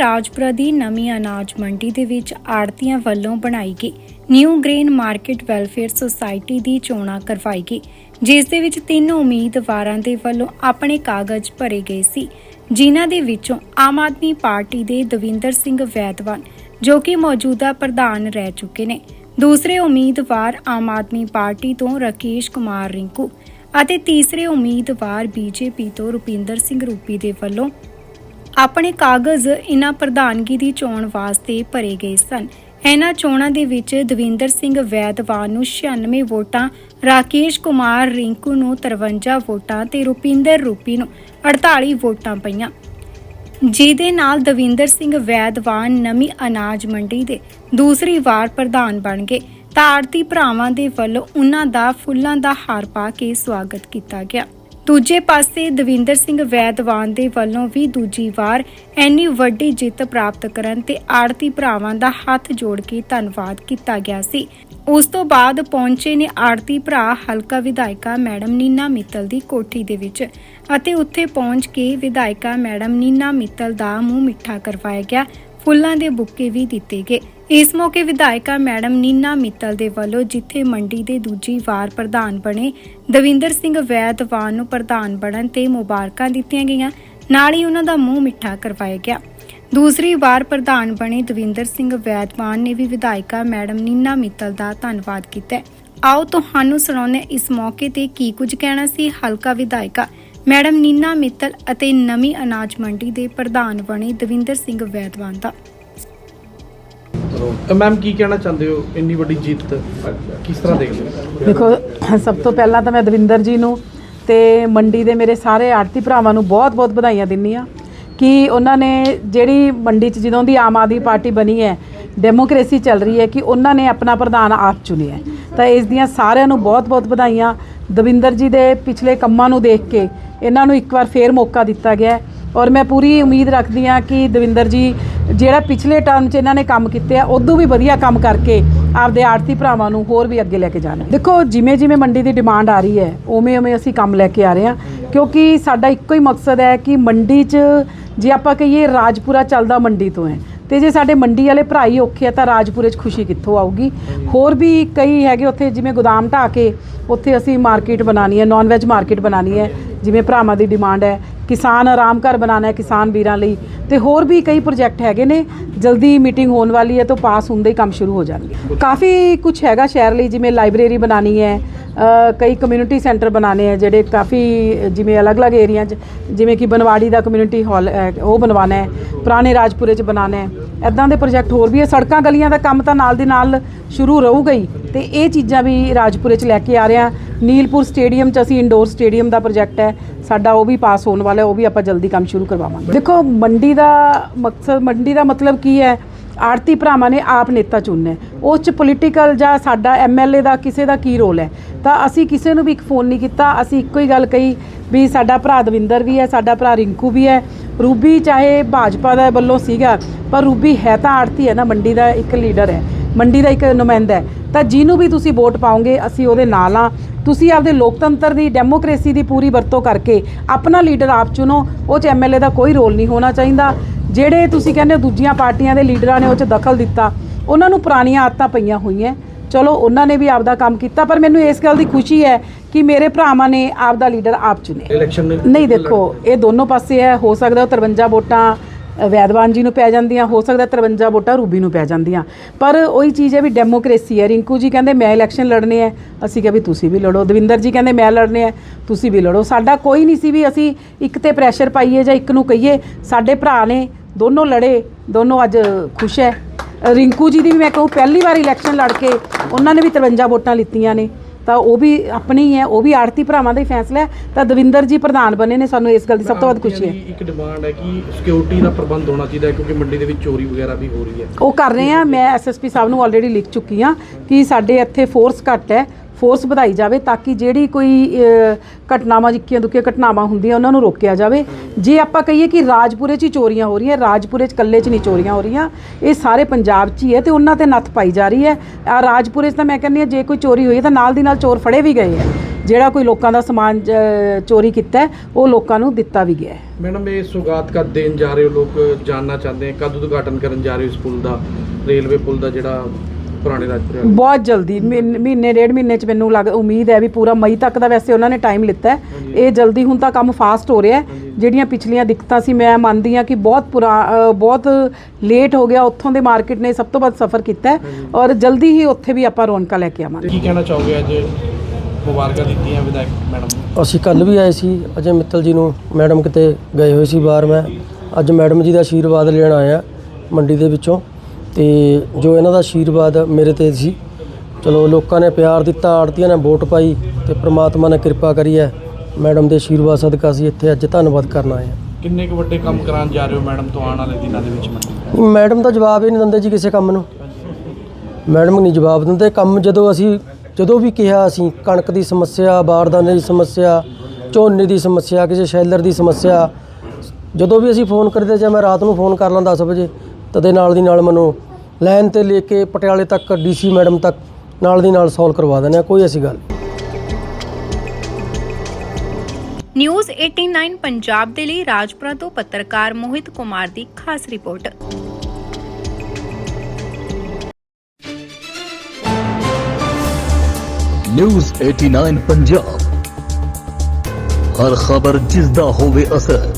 ਰਾਜਪੁਰਾ ਦੀ ਨਵੀਂ ਅਨਾਜ ਮੰਡੀ ਦੇ ਵਿੱਚ ਆੜਤੀਆਂ ਵੱਲੋਂ ਬਣਾਈ ਗਈ new grain market welfare society ਦੀ ਚੋਣਾਂ ਕਰਵਾਈ ਗਈ, ਜਿਸ ਦੇ ਵਿੱਚ ਤਿੰਨ ਉਮੀਦਵਾਰਾਂ ਦੇ ਵੱਲੋਂ ਆਪਣੇ ਕਾਗਜ਼ ਭਰੇ ਗਏ ਸੀ। ਜਿਨ੍ਹਾਂ ਦੇ ਵਿੱਚੋਂ ਆਮ ਆਦਮੀ ਪਾਰਟੀ ਦੇ ਦਵਿੰਦਰ ਸਿੰਘ ਵੈਦਵਾਨ, ਜੋ ਕਿ ਮੌਜੂਦਾ ਪ੍ਰਧਾਨ ਰਹਿ ਚੁੱਕੇ ਨੇ। ਦੂਸਰੇ ਉਮੀਦਵਾਰ ਆਮ ਆਦਮੀ ਪਾਰਟੀ ਤੋਂ ਰਕੇਸ਼ ਕੁਮਾਰ ਰਿੰਕੂ ਅਤੇ ਤੀਸਰੇ ਉਮੀਦਵਾਰ ਬੀਜੇਪੀ ਤੋਂ ਰੁਪਿੰਦਰ ਸਿੰਘ ਰੂਪੀ ਦੇ ਵੱਲੋਂ ਆਪਣੇ ਕਾਗਜ਼ ਇਹਨਾਂ ਪ੍ਰਧਾਨਗੀ ਦੀ ਚੋਣ ਵਾਸਤੇ ਭਰੇ ਗਏ ਸਨ। ਇਹਨਾਂ ਚੋਣਾਂ ਦੇ ਵਿੱਚ ਦਵਿੰਦਰ ਸਿੰਘ ਵੈਦਵਾਨ ਨੂੰ 96 ਵੋਟਾਂ, ਰਾਕੇਸ਼ ਕੁਮਾਰ ਰਿੰਕੂ ਨੂੰ 53 ਵੋਟਾਂ ਤੇ ਰੁਪਿੰਦਰ ਰੂਪੀ ਨੂੰ 48 ਵੋਟਾਂ ਪਈਆਂ। ਜਿਹਦੇ ਨਾਲ ਦਵਿੰਦਰ ਸਿੰਘ ਵੈਦਵਾਨ ਨਵੀਂ ਅਨਾਜ ਮੰਡੀ ਦੇ ਦੂਸਰੀ ਵਾਰ ਪ੍ਰਧਾਨ ਬਣ ਗਏ। ਤਾਂ ਆੜਤੀ ਭਰਾਵਾਂ ਦੇ ਵੱਲੋਂ ਉਹਨਾਂ ਦਾ ਫੁੱਲਾਂ ਦਾ ਹਾਰ ਪਾ ਕੇ ਸਵਾਗਤ ਕੀਤਾ ਗਿਆ। ਦੂਜੇ ਪਾਸੇ ਦਵਿੰਦਰ ਸਿੰਘ ਵੈਦਵਾਨ ਦੇ ਵੱਲੋਂ ਵੀ ਦੂਜੀ ਵਾਰ ਇੰਨੀ ਵੱਡੀ ਜਿੱਤ ਪ੍ਰਾਪਤ ਕਰਨ ਤੇ ਆੜਤੀ ਭਰਾਵਾਂ ਦਾ ਹੱਥ ਜੋੜ ਕੇ ਧੰਨਵਾਦ ਕੀਤਾ ਗਿਆ ਸੀ। ਉਸ ਤੋਂ ਬਾਅਦ ਪਹੁੰਚੇ ਨੇ ਆੜਤੀ ਭਰਾ ਹਲਕਾ ਵਿਧਾਇਕਾ ਮੈਡਮ ਨੀਨਾ ਮਿੱਤਲ ਦੀ ਕੋਠੀ ਦੇ ਵਿੱਚ ਅਤੇ ਉੱਥੇ ਪਹੁੰਚ ਕੇ ਵਿਧਾਇਕਾ ਮੈਡਮ ਨੀਨਾ ਮਿੱਤਲ ਦਾ ਮੂੰਹ ਮਿੱਠਾ ਕਰਵਾਇਆ ਗਿਆ। ਫੁੱਲਾਂ ਦੇ ਬੁੱਕੇ ਵੀ ਦਿੱਤੇ ਗਏ। ਇਸ ਮੌਕੇ ਵਿਧਾਇਕਾ ਮੈਡਮ ਨੀਨਾ ਮਿੱਤਲ ਦੇ ਵੱਲੋਂ ਜਿੱਥੇ ਮੰਡੀ ਦੇ ਦੂਜੀ ਵਾਰ ਪ੍ਰਧਾਨ ਬਣੇ, ਦਵਿੰਦਰ ਸਿੰਘ ਵੈਦਵਾਨ ਨੂੰ ਪ੍ਰਧਾਨ ਬਣਨ ਤੇ ਮੁਬਾਰਕਾਂ ਦਿੱਤੀਆਂ ਗਈਆਂ। ਨਾਲ ਹੀ ਉਹਨਾਂ ਦਾ ਮੂੰਹ ਮਿੱਠਾ ਕਰਵਾਇਆ ਗਿਆ। ਦੂਸਰੀ ਵਾਰ ਪ੍ਰਧਾਨ ਬਣੇ ਦਵਿੰਦਰ ਸਿੰਘ ਵੈਦਵਾਨ ਨੇ ਵੀ ਵਿਧਾਇਕਾ ਮੈਡਮ ਨੀਨਾ ਮਿੱਤਲ ਦਾ ਧੰਨਵਾਦ ਕੀਤਾ ਆਓ ਤੁਹਾਨੂੰ ਸੁਣਾਉਂਦੇ ਇਸ ਮੌਕੇ ਤੇ ਕੀ ਕੁਝ ਕਹਿਣਾ ਸੀ ਹਲਕਾ ਵਿਧਾਇਕਾ ਮੈਡਮ ਨੀਨਾ ਮਿੱਤਲ ਅਤੇ ਨਵੀਂ ਅਨਾਜ ਮੰਡੀ ਦੇ ਪ੍ਰਧਾਨ ਬਣੇ ਦਵਿੰਦਰ ਸਿੰਘ ਵੈਦਵਾਨ ਦਾ। ਮੈਮ ਕੀ ਕਹਿਣਾ ਚਾਹੁੰਦੇ ਹੋ? ਇੰਨੀ ਵੱਡੀ ਜਿੱਤ ਕਿਸ ਤਰ੍ਹਾਂ ਦੇਖਦੇ ਹੋ? ਦੇਖੋ ਸਭ ਤੋਂ ਪਹਿਲਾਂ ਤਾਂ ਮੈਂ ਦਵਿੰਦਰ ਜੀ ਨੂੰ ਤੇ ਮੰਡੀ ਦੇ ਮੇਰੇ ਸਾਰੇ ਆੜਤੀ ਭਰਾਵਾਂ ਨੂੰ ਬਹੁਤ-ਬਹੁਤ ਵਧਾਈਆਂ ਦਿੰਨੀ ਆ ਕਿ ਉਹਨਾਂ ਨੇ ਜਿਹੜੀ ਮੰਡੀ 'ਚ ਜਦੋਂ ਦੀ ਆਮ ਆਦਮੀ ਪਾਰਟੀ ਬਣੀ ਹੈ ਡੈਮੋਕ੍ਰੇਸੀ ਚੱਲ ਰਹੀ ਹੈ ਕਿ ਉਹਨਾਂ ਨੇ ਆਪਣਾ ਪ੍ਰਧਾਨ ਆਪ ਚੁਣਿਆ ਹੈ। ਤਾਂ ਇਸ ਦੀਆਂ ਸਾਰਿਆਂ ਨੂੰ ਬਹੁਤ-ਬਹੁਤ ਵਧਾਈਆਂ। ਦਵਿੰਦਰ ਜੀ ਦੇ ਪਿਛਲੇ ਕੰਮਾਂ ਨੂੰ ਦੇਖ ਕੇ ਇਹਨਾਂ ਨੂੰ ਇੱਕ ਵਾਰ ਫੇਰ ਮੌਕਾ ਦਿੱਤਾ ਗਿਆ ਹੈ। ਔਰ ਮੈਂ ਪੂਰੀ ਉਮੀਦ ਰੱਖਦੀ ਹਾਂ ਕਿ ਦਵਿੰਦਰ ਜੀ, ਜਿਹੜਾ ਪਿਛਲੇ ਟਰਮ 'ਚ ਇਹਨਾਂ ਨੇ ਕੰਮ ਕੀਤੇ ਆ, ਉਦੋਂ ਵੀ ਵਧੀਆ ਕੰਮ ਕਰਕੇ ਆਪਦੇ ਆੜਤੀ ਭਰਾਵਾਂ ਨੂੰ ਹੋਰ ਵੀ ਅੱਗੇ ਲੈ ਕੇ ਜਾਣਾ। ਦੇਖੋ, ਜਿਵੇਂ ਜਿਵੇਂ ਮੰਡੀ ਦੀ ਡਿਮਾਂਡ ਆ ਰਹੀ ਹੈ, ਉਵੇਂ ਉਵੇਂ ਅਸੀਂ ਕੰਮ ਲੈ ਕੇ ਆ ਰਹੇ ਹਾਂ, ਕਿਉਂਕਿ ਸਾਡਾ ਇੱਕੋ ਹੀ ਮਕਸਦ ਹੈ ਕਿ ਮੰਡੀ 'ਚ ਜੇ ਆਪਾਂ ਕਹੀਏ ਰਾਜਪੁਰਾ ਚੱਲਦਾ ਮੰਡੀ ਤੋਂ ਹੈ, ਤੇ ਜੇ ਸਾਡੇ ਮੰਡੀ ਵਾਲੇ ਭਰਾ ਹੀ ਔਖੇ ਆ ਤਾਂ ਰਾਜਪੁਰੇ 'ਚ ਖੁਸ਼ੀ ਕਿੱਥੋਂ ਆਊਗੀ? ਹੋਰ ਵੀ ਕਈ ਹੈਗੇ ਉੱਥੇ, ਜਿਵੇਂ ਗੋਦਾਮ ਢਾ ਕੇ, ਉੱਥੇ ਅਸੀਂ ਮਾਰਕੀਟ ਬਣਾਣੀ ਹੈ ਨਾਨ ਵੈਜ ਮਾਰਕੀਟ ਬਣਾਣੀ ਹੈ ਜਿਵੇਂ ਭਰਾਵਾਂ ਦੀ ਡਿਮਾਂਡ ਹੈ, ਕਿਸਾਨ ਆਰਾਮ ਘਰ ਬਣਾਉਣਾ ਹੈ ਕਿਸਾਨ ਵੀਰਾਂ ਲਈ, ਤੇ ਹੋਰ ਵੀ ਕਈ ਪ੍ਰੋਜੈਕਟ ਹੈਗੇ ਨੇ, ਜਲਦੀ ਮੀਟਿੰਗ ਹੋਣ ਵਾਲੀ ਹੈ, ਤਾਂ ਪਾਸ ਹੁੰਦੇ ਹੀ ਕੰਮ ਸ਼ੁਰੂ ਹੋ ਜਾਣਗੇ। ਕਾਫੀ ਕੁਝ ਹੈਗਾ ਸ਼ਹਿਰ ਲਈ, ਜਿਵੇਂ ਲਾਇਬ੍ਰੇਰੀ ਬਣਾਣੀ ਹੈ ਕਈ ਕਮਿਊਨਿਟੀ ਸੈਂਟਰ ਬਣਾਣੇ ਆ ਜਿਹੜੇ ਕਾਫੀ, ਜਿਵੇਂ ਅਲੱਗ-ਅਲੱਗ ਏਰੀਆ 'ਚ, ਜਿਵੇਂ ਕਿ ਬਨਵਾੜੀ ਦਾ ਕਮਿਊਨਿਟੀ ਹਾਲ ਉਹ ਬਣਵਾਉਣਾ ਹੈ, ਪੁਰਾਣੇ ਰਾਜਪੁਰੇ 'ਚ ਬਣਾਉਣਾ ਹੈ ਐਦਾਂ ਦੇ ਪ੍ਰੋਜੈਕਟ ਹੋਰ ਵੀ ਹੈ। ਸੜਕਾਂ ਗਲੀਆਂ ਦਾ ਕੰਮ ਤਾਂ ਨਾਲ ਦੀ ਨਾਲ ਸ਼ੁਰੂ ਰਹੂਗਾ ਹੀ, ਤੇ ਇਹ ਚੀਜ਼ਾਂ ਵੀ ਰਾਜਪੁਰੇ 'ਚ ਲੈ ਕੇ ਆ ਰਹੇ ਹਾਂ। ਨੀਲਪੁਰ ਸਟੇਡੀਅਮ 'ਚ ਅਸੀਂ ਇੰਡੋਰ ਸਟੇਡੀਅਮ ਦਾ ਪ੍ਰੋਜੈਕਟ ਹੈ। ਸਾਡਾ ਉਹ ਵੀ ਪਾਸ ਹੋਣ ਵਾਲਾ ਉਹ ਵੀ ਆਪਾਂ ਜਲਦੀ ਕੰਮ ਸ਼ੁਰੂ ਕਰਵਾਵਾਂਗੇ। ਦੇਖੋ, ਮੰਡੀ ਦਾ ਮਕਸਦ, ਮੰਡੀ ਦਾ ਮਤਲਬ ਕੀ ਹੈ? ਆੜਤੀ ਭਰਾਵਾਂ ਨੇ ਆਪ ਨੇਤਾ ਚੁਣਨਾ ਉਸ ਚ ਪੋਲੀਟੀਕਲ ਜਾਂ ਸਾਡਾ ਐਮਐਲਏ ਦਾ ਕਿਸੇ ਦਾ ਕੀ ਰੋਲ ਹੈ? ਤਾਂ ਅਸੀਂ ਕਿਸੇ ਨੂੰ ਵੀ ਇੱਕ ਫੋਨ ਨਹੀਂ ਕੀਤਾ। ਅਸੀਂ ਇੱਕੋ ਹੀ ਗੱਲ ਕਹੀ ਵੀ ਸਾਡਾ ਭਰਾ ਦਵਿੰਦਰ ਵੀ ਹੈ, ਸਾਡਾ ਭਰਾ ਰਿੰਕੂ ਵੀ ਹੈ। ਰੂਬੀ ਚਾਹੇ ਭਾਜਪਾ ਦਾ ਵੱਲੋਂ ਸੀਗਾ, ਪਰ ਰੂਬੀ ਹੈ ਤਾਂ ਆੜਤੀ ਹੈ ਨਾ, ਮੰਡੀ ਦਾ ਇੱਕ ਲੀਡਰ ਹੈ। ਮੰਡੀ ਦਾ ਇੱਕ ਨੁਮਾਇੰਦਾ ਹੈ। ਤਾਂ ਜਿਹਨੂੰ ਵੀ ਤੁਸੀਂ ਵੋਟ ਪਾਓਗੇ, ਅਸੀਂ ਉਹਦੇ ਨਾਲ ਆ ਤੁਸੀਂ ਆਪਦੇ ਲੋਕਤੰਤਰ ਦੀ ਡੈਮੋਕ੍ਰੇਸੀ ਦੀ ਪੂਰੀ ਵਰਤੋਂ ਕਰਕੇ ਆਪਣਾ ਲੀਡਰ ਆਪ ਚੁਣੋ ਉਹ ਚ ਐਮਐਲਏ ਦਾ ਕੋਈ ਰੋਲ ਨਹੀਂ ਹੋਣਾ ਚਾਹੀਦਾ। ਜਿਹੜੇ ਤੁਸੀਂ ਕਹਿੰਦੇ ਹੋ ਦੂਜੀਆਂ ਪਾਰਟੀਆਂ ਦੇ ਲੀਡਰਾਂ ਨੇ ਉਹ ਚ ਦਖਲ ਦਿੱਤਾ ਉਹਨਾਂ ਨੂੰ ਪੁਰਾਣੀਆਂ ਆਦਤਾਂ ਪਈਆਂ ਹੋਈਆਂ। ਚਲੋ ਉਹਨਾਂ ਨੇ ਵੀ ਆਪਦਾ ਕੰਮ ਕੀਤਾ ਪਰ ਮੈਨੂੰ ਇਸ ਗੱਲ ਦੀ ਖੁਸ਼ੀ ਹੈ ਕਿ ਮੇਰੇ ਭਰਾਵਾਂ ਨੇ ਆਪਦਾ ਲੀਡਰ ਆਪ ਚੁਣਿਆ। ਇਲੈਕਸ਼ਨ ਨਹੀਂ ਦੇਖੋ ਇਹ ਦੋਨੋਂ ਪਾਸੇ ਹੈ ਹੋ ਸਕਦਾ ਉਹ 53 ਵੋਟਾਂ ਵੈਦਵਾਨ ਜੀ ਨੂੰ ਪੈ ਜਾਂਦੀਆਂ, ਹੋ ਸਕਦਾ 53 ਵੋਟਾਂ ਰੂਬੀ ਨੂੰ ਪੈ ਜਾਂਦੀਆਂ। ਪਰ ਉਹੀ ਚੀਜ਼ ਹੈ ਵੀ ਡੈਮੋਕ੍ਰੇਸੀ ਹੈ। ਰਿੰਕੂ ਜੀ ਕਹਿੰਦੇ, ਮੈਂ ਇਲੈਕਸ਼ਨ ਲੜਨੇ ਹੈ ਅਸੀਂ ਕਿਹਾ ਵੀ ਤੁਸੀਂ ਵੀ ਲੜੋ। ਦਵਿੰਦਰ ਜੀ ਕਹਿੰਦੇ, ਮੈਂ ਲੜਨੇ ਹੈ ਤੁਸੀਂ ਵੀ ਲੜੋ। ਸਾਡਾ ਕੋਈ ਨਹੀਂ ਸੀ ਵੀ ਅਸੀਂ ਇੱਕ ਤੇ ਪ੍ਰੈਸ਼ਰ ਪਾਈਏ ਜਾਂ ਇੱਕ ਨੂੰ ਕਹੀਏ, ਸਾਡੇ ਭਰਾ ਨੇ, ਦੋਨੋਂ ਲੜੇ, ਦੋਨੋਂ ਅੱਜ ਖੁਸ਼ ਹੈ ਰਿੰਕੂ ਜੀ ਦੀ ਵੀ ਮੈਂ ਕਹੂੰ, ਪਹਿਲੀ ਵਾਰ ਇਲੈਕਸ਼ਨ ਲੜ ਕੇ ਉਹਨਾਂ ਨੇ ਵੀ 53 ਵੋਟਾਂ ਲਿੱਤੀਆਂ ਨੇ। ਤਾਂ ਉਹ ਵੀ ਆਪਣੀ ਹੀ ਹੈ ਉਹ ਵੀ ਆੜਤੀ ਭਰਾਵਾਂ ਦਾ ਹੀ ਫੈਸਲਾ ਹੈ। ਤਾਂ ਦਵਿੰਦਰ ਜੀ ਪ੍ਰਧਾਨ ਬਣੇ ਨੇ ਸਾਨੂੰ ਇਸ ਗੱਲ ਦੀ ਸਭ ਤੋਂ ਵੱਧ ਖੁਸ਼ੀ ਹੈ। ਇੱਕ ਡਿਮਾਂਡ ਹੈ ਕਿ ਸਿਕਿਉਰਿਟੀ ਦਾ ਪ੍ਰਬੰਧ ਹੋਣਾ ਚਾਹੀਦਾ ਹੈ ਕਿਉਂਕਿ ਮੰਡੀ ਦੇ ਵਿੱਚ ਚੋਰੀ ਵਗੈਰਾ ਵੀ ਹੋ ਰਹੀ ਹੈ। ਉਹ ਕਰ ਰਹੇ ਆ। ਮੈਂ ਐਸਐਸਪੀ ਸਾਹਿਬ ਨੂੰ ਆਲਰੇਡੀ ਲਿਖ ਚੁੱਕੀ ਆ ਕਿ ਸਾਡੇ ਇੱਥੇ ਫੋਰਸ ਘੱਟ ਹੈ। ਫੋਰਸ ਵਧਾਈ ਜਾਵੇ ਤਾਂ ਕਿ ਜਿਹੜੀ ਕੋਈ ਘਟਨਾਵਾਂ ਜਿੱਕੀਆਂ ਦੁੱਕੀਆਂ ਘਟਨਾਵਾਂ ਹੁੰਦੀਆਂ ਉਹਨਾਂ ਨੂੰ ਰੋਕਿਆ ਜਾਵੇ। ਜੇ ਆਪਾਂ ਕਹੀਏ ਕਿ ਰਾਜਪੁਰੇ 'ਚ ਹੀ ਚੋਰੀਆਂ ਹੋ ਰਹੀਆਂ, ਰਾਜਪੁਰੇ 'ਚ ਇਕੱਲੇ 'ਚ ਨਹੀਂ ਚੋਰੀਆਂ ਹੋ ਰਹੀਆਂ, ਇਹ ਸਾਰੇ ਪੰਜਾਬ 'ਚ ਹੀ ਹੈ ਤੇ ਉਹਨਾਂ ਤੇ ਨੱਥ ਪਾਈ ਜਾ ਰਹੀ ਹੈ। ਆ ਰਾਜਪੁਰੇ 'ਚ ਤਾਂ ਮੈਂ ਕਹਿੰਦੀ ਹਾਂ, ਜੇ ਕੋਈ ਚੋਰੀ ਹੋਈ ਤਾਂ ਨਾਲ ਦੀ ਨਾਲ ਚੋਰ ਫੜੇ ਵੀ ਗਏ ਹੈ। ਜਿਹੜਾ ਕੋਈ ਲੋਕਾਂ ਦਾ ਸਮਾਨ ਚੋਰੀ ਕੀਤਾ ਉਹ ਲੋਕਾਂ ਨੂੰ ਦਿੱਤਾ ਵੀ ਗਿਆ ਹੈ। ਮੈਡਮ, ਇਹ ਸੁਗਾਤ ਕਦ ਦੇਣ ਜਾ ਰਹੇ ਹੋ? ਲੋਕ ਜਾਨਣਾ ਚਾਹੁੰਦੇ ਕਦ ਉਦਘਾਟਨ ਕਰਨ ਜਾ ਰਹੇ ਹੋ ਇਸ ਪੁਲ ਦਾ, ਰੇਲਵੇ ਪੁਲ ਦਾ ਜਿਹੜਾ ਪੁਰਾਣੇ ਰਾਜਪੁਰੇ ਵਾਲਾ? ਬਹੁਤ ਜਲਦੀ ਮਹੀਨ- ਮਹੀਨੇ ਡੇਢ ਮਹੀਨੇ ਚ ਮੈਨੂੰ ਲੱਗ ਉਮੀਦ ਹੈ ਵੀ ਪੂਰਾ ਮਈ ਤੱਕ ਦਾ ਵੈਸੇ ਉਹਨਾਂ ਨੇ ਟਾਈਮ ਲਿੱਤਾ ਹੈ। ਇਹ ਜਲਦੀ ਹੁਣ ਤਾਂ ਕੰਮ ਫਾਸਟ ਹੋ ਰਿਹਾ ਹੈ। ਜਿਹੜੀਆਂ ਪਿਛਲੀਆਂ ਦਿੱਕਤਾਂ ਸੀ ਮੈਂ ਮੰਨਦੀ ਹਾਂ ਕਿ ਬਹੁਤ ਪੁਰਾ ਅ, ਬਹੁਤ ਲੇਟ ਹੋ ਗਿਆ ਉੱਥੋਂ ਦੇ ਮਾਰਕੀਟ ਨੇ ਸਭ ਤੋਂ ਵੱਧ ਸਫਰ ਕੀਤਾ ਹੈ ਔਰ ਜਲਦੀ ਹੀ ਉੱਥੇ ਵੀ ਆਪਾਂ ਰੌਣਕਾਂ ਲੈ ਕੇ ਆਵਾਂਗੇ। ਕੀ ਕਹਿਣਾ ਚਾਹੋਗੇ ਅੱਜ ਮੁਬਾਰਕਾਂ ਦਿੱਤੀਆਂ ਵਿਧਾਇਕ ਮੈਡਮ ਨੂੰ? ਅਸੀਂ ਕੱਲ ਵੀ ਆਏ ਸੀ ਅਜੇ ਮਿੱਤਲ ਜੀ ਨੂੰ ਮੈਡਮ ਕਿਤੇ ਗਏ ਹੋਏ ਸੀ ਬਾਹਰ ਮੈਂ। ਅੱਜ ਮੈਡਮ ਜੀ ਦਾ ਆਸ਼ੀਰਵਾਦ ਲੈਣ ਆਇਆ ਮੰਡੀ ਦੇ ਵਿੱਚੋਂ। ਤੇ ਜੋ ਇਹਨਾਂ ਦਾ ਆਸ਼ੀਰਵਾਦ ਮੇਰੇ ਤੇ ਸੀ। ਚਲੋ ਲੋਕਾਂ ਨੇ ਪਿਆਰ ਦਿੱਤਾ ਆੜਤੀਆਂ ਨੇ ਵੋਟ ਪਾਈ ਤੇ ਪ੍ਰਮਾਤਮਾ ਨੇ ਕਿਰਪਾ ਕਰੀ ਹੈ। ਮੈਡਮ ਦੇ ਆਸ਼ੀਰਵਾਦ ਸਦਕਾ ਅਸੀਂ ਇੱਥੇ ਅੱਜ ਧੰਨਵਾਦ ਕਰਨ ਆਏ ਹਾਂ। ਕਿੰਨੇ ਕੁ ਵੱਡੇ ਕੰਮ ਕਰਾਉਣ ਜਾ ਰਹੇ ਹੋ ਮੈਡਮ ਤੋਂ ਆਉਣ ਵਾਲੇ ਦਿਨਾਂ ਦੇ ਵਿੱਚ ਮੰਡੀ ਮੈਡਮ ਤਾਂ ਜਵਾਬ ਹੀ ਨਹੀਂ ਦਿੰਦੇ ਜੀ ਕਿਸੇ ਕੰਮ ਨੂੰ। ਮੈਡਮ ਨਹੀਂ ਜਵਾਬ ਦਿੰਦੇ। ਕੰਮ ਜਦੋਂ ਅਸੀਂ ਜਦੋਂ ਵੀ ਕਿਹਾ ਅਸੀਂ ਕਣਕ ਦੀ ਸਮੱਸਿਆ ਬਾਰਦਾਨੇ ਦੀ ਸਮੱਸਿਆ ਝੋਨੇ ਦੀ ਸਮੱਸਿਆ ਕਿਸੇ ਸ਼ੈਲਰ ਦੀ ਸਮੱਸਿਆ ਜਦੋਂ ਵੀ ਅਸੀਂ ਫੋਨ ਕਰਦੇ ਜਾਂ ਮੈਂ ਰਾਤ ਨੂੰ ਫੋਨ ਕਰ ਲਾਂ 10 ਵਜੇ ਤਦੇ ਨਾਲ ਦੀ ਨਾਲ ਮੈਨੂੰ ਲਾਈਨ ਤੇ ਲੈ ਕੇ ਪਟਿਆਲੇ ਤੱਕ ਡੀਸੀ ਮੈਡਮ ਤੱਕ ਨਾਲ ਦੀ ਨਾਲ ਸੋਲਵ ਕਰਵਾ ਦਿੰਦੇ ਆ ਕੋਈ ਐਸੀ ਗੱਲ ਨਹੀਂ। ਨਿਊਜ਼ 89 ਪੰਜਾਬ ਦੇ ਲਈ ਰਾਜਪੁਰਾ ਤੋਂ ਪੱਤਰਕਾਰ ਮੋਹਿਤ ਕੁਮਾਰ ਦੀ ਖਾਸ ਰਿਪੋਰਟ। ਨਿਊਜ਼ 89 ਪੰਜਾਬ। ਹਰ ਖਬਰ ਜਿਸ ਦਾ ਹੋਵੇ ਅਸਰ।